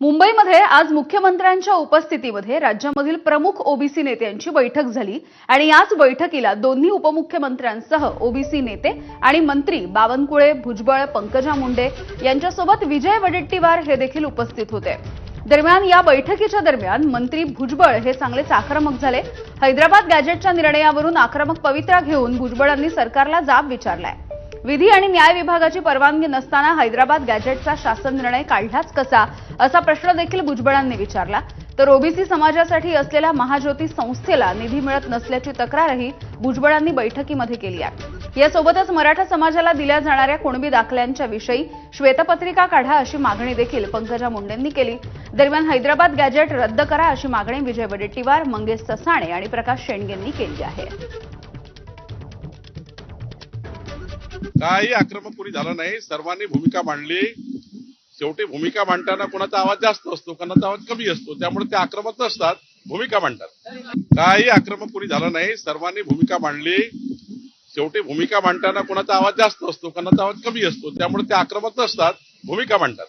मुंबईमध्ये आज मुख्यमंत्र्यांच्या उपस्थितीमध्ये राज्यामधील प्रमुख ओबीसी नेत्यांची बैठक झाली आणि याच बैठकीला दोन्ही उपमुख्यमंत्र्यांसह ओबीसी नेते आणि मंत्री बावनकुळे भुजबळ पंकजा मुंडे यांच्यासोबत विजय वडेट्टीवार हे देखील उपस्थित होते. दरम्यान या बैठकीच्या दरम्यान मंत्री भुजबळ हे चांगलेच आक्रमक झाले. हैदराबाद गॅजेटच्या निर्णयावरून आक्रमक पवित्रा घेऊन भुजबळांनी सरकारला जाब विचारलाय. विधी आणि न्याय विभागाची परवानगी नसताना हैदराबाद गॅजेटचा शासन निर्णय काढलाच कसा असा प्रश्न देखील भुजबळांनी विचारला. तर ओबीसी समाजासाठी असलेल्या महाज्योती संस्थेला निधी मिळत नसल्याची तक्रारही भुजबळांनी बैठकीमध्ये केली आहे. यासोबतच मराठा समाजाला दिल्या जाणाऱ्या कुणबी दाखल्यांच्या विषयी श्वेतपत्रिका काढा अशी मागणी देखील पंकजा मुंडेंनी केली. दरम्यान हैदराबाद गॅजेट रद्द करा अशी मागणी विजय वडेट्टीवार मंगेश ससाणे आणि प्रकाश शेंडगेंनी केली आहे. काही आक्रमक कोणी झालं नाही. सर्वांनी भूमिका मांडली. शेवटी भूमिका मांडताना कोणाचा आवाज जास्त असतो कोणाचा आवाज कमी असतो त्यामुळे ते आक्रमक नसतात भूमिका मांडतात. काही आक्रमक कोणी झालं नाही सर्वांनी भूमिका मांडली. शेवटी भूमिका मांडताना कोणाचा आवाज जास्त असतो कोणाचा आवाज कमी असतो त्यामुळे ते आक्रमक नसतात भूमिका मांडतात.